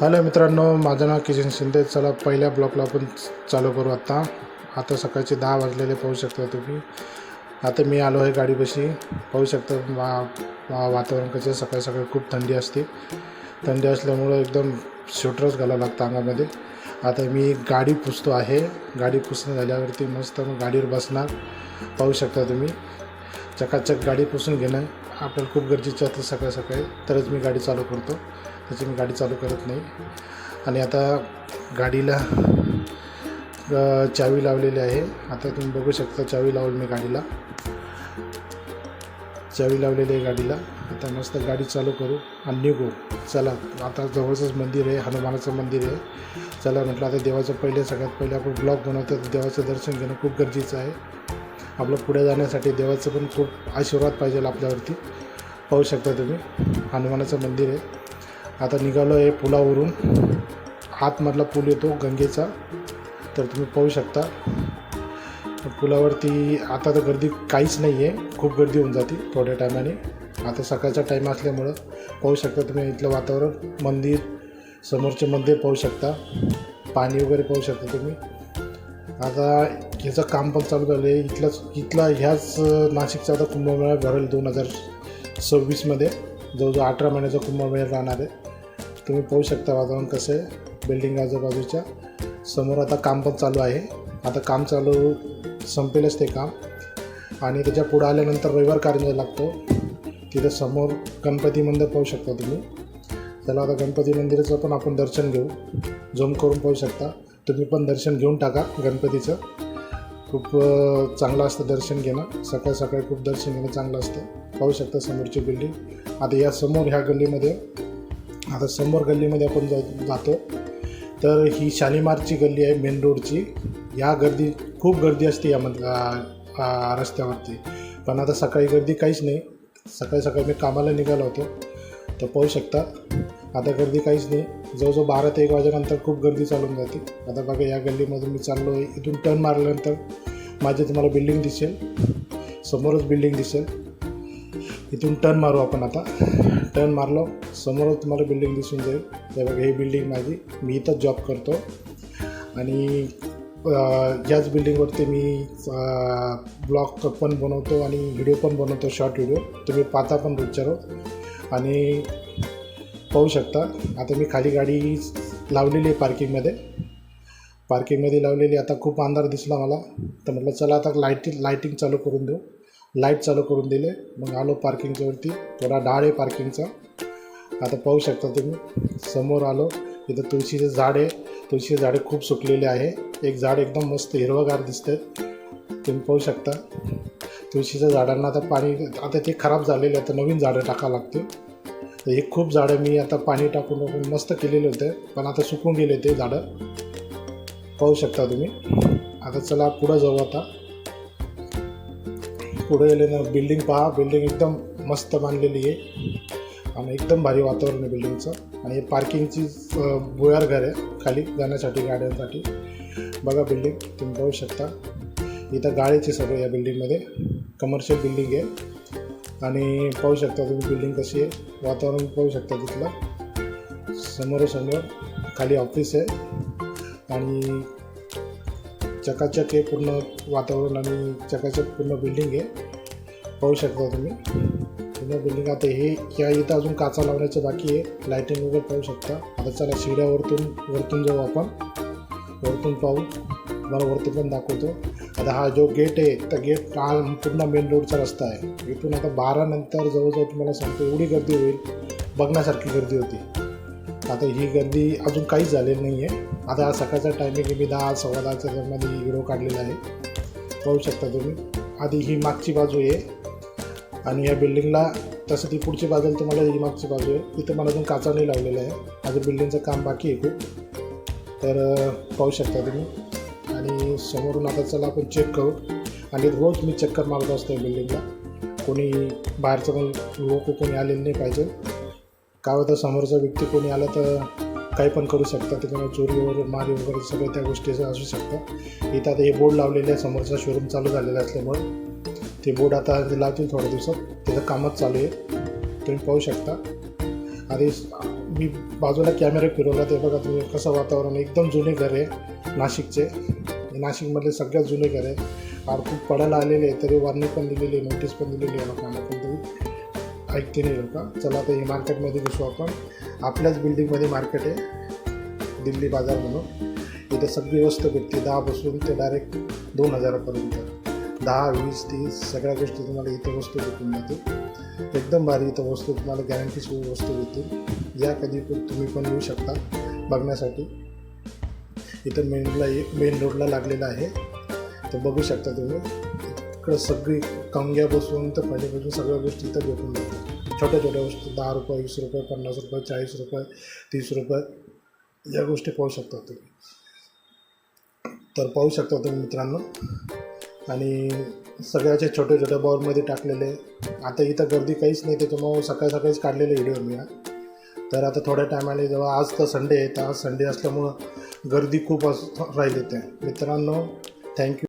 Hello मित्रांनो माझं नाव किशन शिंदे. चला पहिल्या ब्लॉकला आपण चालू करू आत्ता आता सकाळचे दहा वाजलेले पाहू शकता तुम्ही. आता मी आलो आहे गाडीपाशी. पाहू शकता वा वातावरण कसं सकाळी सकाळी खूप थंडी असते. थंडी असल्यामुळं एकदम स्वेटरच घालावं लागतं अंगामध्ये. आता मी गाडी पुसतो आहे. गाडी पुसणं झाल्यावरती मस्त मग गाडीवर बसणार. पाहू शकता तुम्ही. चकाचक गाडी पुसून घेणं आपल्याला खूप गरजेचं असतं सकाळी सकाळी. तरच मी गाडी चालू करतो. त्याची मी गाडी चालू करत नाही. आणि आता गाडीला चावी लावलेली आहे. आता तुम्ही बघू शकता चावी लावली मी गाडीला. चावी लावलेली आहे गाडीला. आता मस्त गाडी चालू करू आणि निघू. चला आता जवळचंच मंदिर आहे हनुमानाचं मंदिर आहे. चला म्हटलं आता देवाचं पहिले सगळ्यात पहिले आपण ब्लॉग बनवतो. तर देवाचं दर्शन घेणं खूप गरजेचं आहे. आपलं पुढे जाण्यासाठी देवाचं पण खूप आशीर्वाद पाहिजे आपल्यावरती. पाहू शकता तुम्ही हनुमानाचं मंदिर आहे. आता निघालो आहे पुलावरून. आतमधला पूल येतो गंगेचा. तर तुम्ही पाहू शकता. पुलावरती आता तर गर्दी काहीच नाही आहे खूप गर्दी होऊन जाते थोड्या टायमाने. आता सकाळचा टाईम असल्यामुळं पाहू शकता तुम्ही इथलं वातावरण. मंदिर समोरचे मंदिर पाहू शकता. पाणी वगैरे पाहू शकता तुम्ही. आता ह्याचं काम पण चालू झालं आहे. इथलाच इथला ह्याच नाशिकचा आता कुंभमेळा भरेल दोन हजार सव्वीसमध्ये. जवळजवळ अठरा महिन्याचा कुंभमेळा राहणार आहे. तुम्ही पाहू शकता वातावरण कसं आहे. बिल्डिंग आजूबाजूच्या. समोर आता काम पण चालू आहे. आता काम चालू संपेलच ते काम. आणि त्याच्या पुढं आल्यानंतर रविवार कारंजा लागतो. तिथं समोर गणपती मंदिर पाहू शकता तुम्ही. चला आता गणपती मंदिराचं पण आपण दर्शन घेऊ. झूम करून पाहू शकता. तुम्ही पण दर्शन घेऊन टाका गणपतीचं. खूप चांगलं असतं दर्शन घेणं. सकाळ सकाळी खूप दर्शन घेणं चांगलं असतं. पाहू शकता समोरची बिल्डिंग आता या समोर ह्या गल्लीमध्ये आता समोर गल्लीमध्ये आपण जा जातो. तर ही शालिमारची गल्ली आहे मेन रोडची या गर्दी खूप गर्दी असते यामध्ये रस्त्यावरती. पण आता सकाळी गर्दी काहीच नाही. सकाळी सकाळी मी कामाला निघालो होतो. तर पाहू शकता आता गर्दी काहीच नाही. जवळजवळ बारा ते एक वाजेनंतर खूप गर्दी चालून जाते. आता बघा या गल्लीमधून मी चाललो आहे. इथून टर्न मारल्यानंतर माझी तुम्हाला बिल्डिंग दिसेल. समोरच बिल्डिंग दिसेल. इथून टर्न मारू आपण आता. टर्न मारलो समोरच तुम्हाला बिल्डिंग दिसून जाईल. हे बघा ही बिल्डिंग माझी. मी इथंच जॉब करतो. आणि याच बिल्डिंगवरती मी ब्लॉग पण बनवतो आणि व्हिडिओ पण बनवतो शॉर्ट व्हिडिओ तुम्ही पाहता पण विचारो हो. आणि पाहू शकता. आता मी खाली गाडी लावलेली आहे पार्किंगमध्ये पार्किंगमध्ये लावलेली आता खूप अंधार दिसला मला. तर म्हटलं चला आता लाईटिंग लाईटिंग चालू करून देऊ. लाइट चालू करून दिले. मग आलो पार्किंगच्या वरती. थोडा डाळ आहे पार्किंगचा आता पाहू शकता तुम्ही. समोर आलो. इथं तुळशीचं झाड आहे. तुळशीचे झाडे खूप सुकलेले आहे. एक झाड एकदम मस्त हिरवगार दिसतंय. तुम्ही पाहू शकता. तुळशीच्या झाडांना आता पाणी आता ते खराब झालेले आता नवीन झाडं टाकावं लागते तर हे खूप झाडं मी आता पाणी टाकून टाकून मस्त केलेले होते. पण आता सुकून गेले ते झाडं. पाहू शकता तुम्ही. आता चला पुढं जाऊ आता. पुढे गेले ना बिल्डिंग पहा. बिल्डिंग एकदम मस्त बांधलेली आहे. आणि एकदम भारी वातावरण आहे बिल्डिंगचं आणि हे पार्किंगची भुयार घर आहे. खाली जाण्यासाठी गाड्यांसाठी. बघा बिल्डिंग तुम्ही पाहू शकता. इथं गाळीचे सगळं या बिल्डिंगमध्ये कमर्शियल बिल्डिंग आहे. आणि पाहू शकता तुम्ही बिल्डिंग कशी आहे. वातावरण पाहू शकता तिथलं. समोरासमोर खाली ऑफिस आहे. आणि चकाचक आहे पूर्ण वातावरण आणि चकाचक पूर्ण बिल्डिंग आहे पाहू शकता तुम्ही. पूर्ण बिल्डिंग आता हे या इथं अजून काचा लावण्याचं बाकी आहे. लायटिंग वगैरे पाहू शकता. आता चला शिड्यावरतून वरतून जाऊ आपण. वरतून पाहू. मला वरतून पण दाखवतो. आता हा जो गेट आहे तर गेट हा पूर्ण मेन रोडचा रस्ता आहे. इथून आता बारानंतर जवळजवळ तुम्हाला सांगतो एवढी गर्दी होईल. बघण्यासारखी गर्दी होती. आता ही गर्दी अजून काहीच झालेली नाही आहे आता सकाळचा टायमिंग मी दहा सव्वा दहाच्या दरम्यान ही हिरो काढलेला आहे. पाहू शकता तुम्ही. आधी ही मागची बाजू आहे. आणि या बिल्डिंगला तसं ती पुढची बाजूला तुम्हाला ही मागची बाजू आहे. इथं मला अजून काचा नाही लावलेला आहे. माझं बिल्डिंगचं काम बाकी आहे खूप. तर पाहू शकता तुम्ही. आणि समोरून आता चला आपण चेक करू. आणि रोज मी चक्कर मारत असतो बिल्डिंगला कोणी बाहेरचं पण लोक कोणी आलेलं नाही पाहिजे. काय होतं समोरचा व्यक्ती कोणी आला तर काही पण करू शकता. त्याच्यामुळे चोरी वगैरे मारी वगैरे सगळं त्या गोष्टी असू शकतात इथं आता हे बोर्ड लावलेले आहे समोरचा शोरूम चालू झालेला असल्यामुळे. ते बोर्ड आता लावतील थोड्या दिवसात. त्याचं कामच चालू आहे. तुम्ही पाहू शकता. आधी मी बाजूला कॅमेरा फिरवला ते बघा तुम्ही कसं वातावरण एकदम जुने घर आहे नाशिकचे. नाशिकमधले सगळ्यात जुने घर आहे. आर खूप पडायला आलेले आहे तरी वॉर्निंग पण दिलेली आहे नोटीस पण दिलेली आहे लोकांना पण तरी ऐकते नाही लोक. चला आता हे मार्केटमध्ये घुसू आपण. आपल्याच बिल्डिंगमध्ये मार्केट आहे. दिल्ली बाजार म्हणून. इथे सगळी वस्तू भेटते. दहापासून ते डायरेक्ट दोन हजारापर्यंत. दहा वीस तीस सगळ्या गोष्टी तुम्हाला इथे वस्तू भेटून जातील. एकदम भारी इथं वस्तू तुम्हाला गॅरंटीशिवाय वस्तू भेटतील. या कधी पण तुम्ही पण येऊ शकता बघण्यासाठी. इथं मेनला मेन रोडला लागलेलं आहे. तर बघू शकता तुम्ही. इकडं सगळी कंग्यापासून तर पहिल्यापासून सगळ्या गोष्टी इथं भेटून जातात. छोट्या छोट्या वस्तू दहा रुपये वीस रुपये पन्नास रुपये चाळीस रुपये तीस रुपये या गोष्टी पाहू शकता तुम्ही. तर पाहू शकता तुम्ही मित्रांनो. आणि सगळ्याचे छोटे छोट्या बॉलमध्ये टाकलेले. आता इथं गर्दी काहीच नाही त्याच्यामुळं सकाळी सकाळीच काढलेले व्हिडिओ मी तर आता थोड्या टायमाने जेव्हा आज तर संडे आहे तर आज संडे असल्यामुळं गर्दी खूप अस राहिली त्या मित्रांनो थँक्यू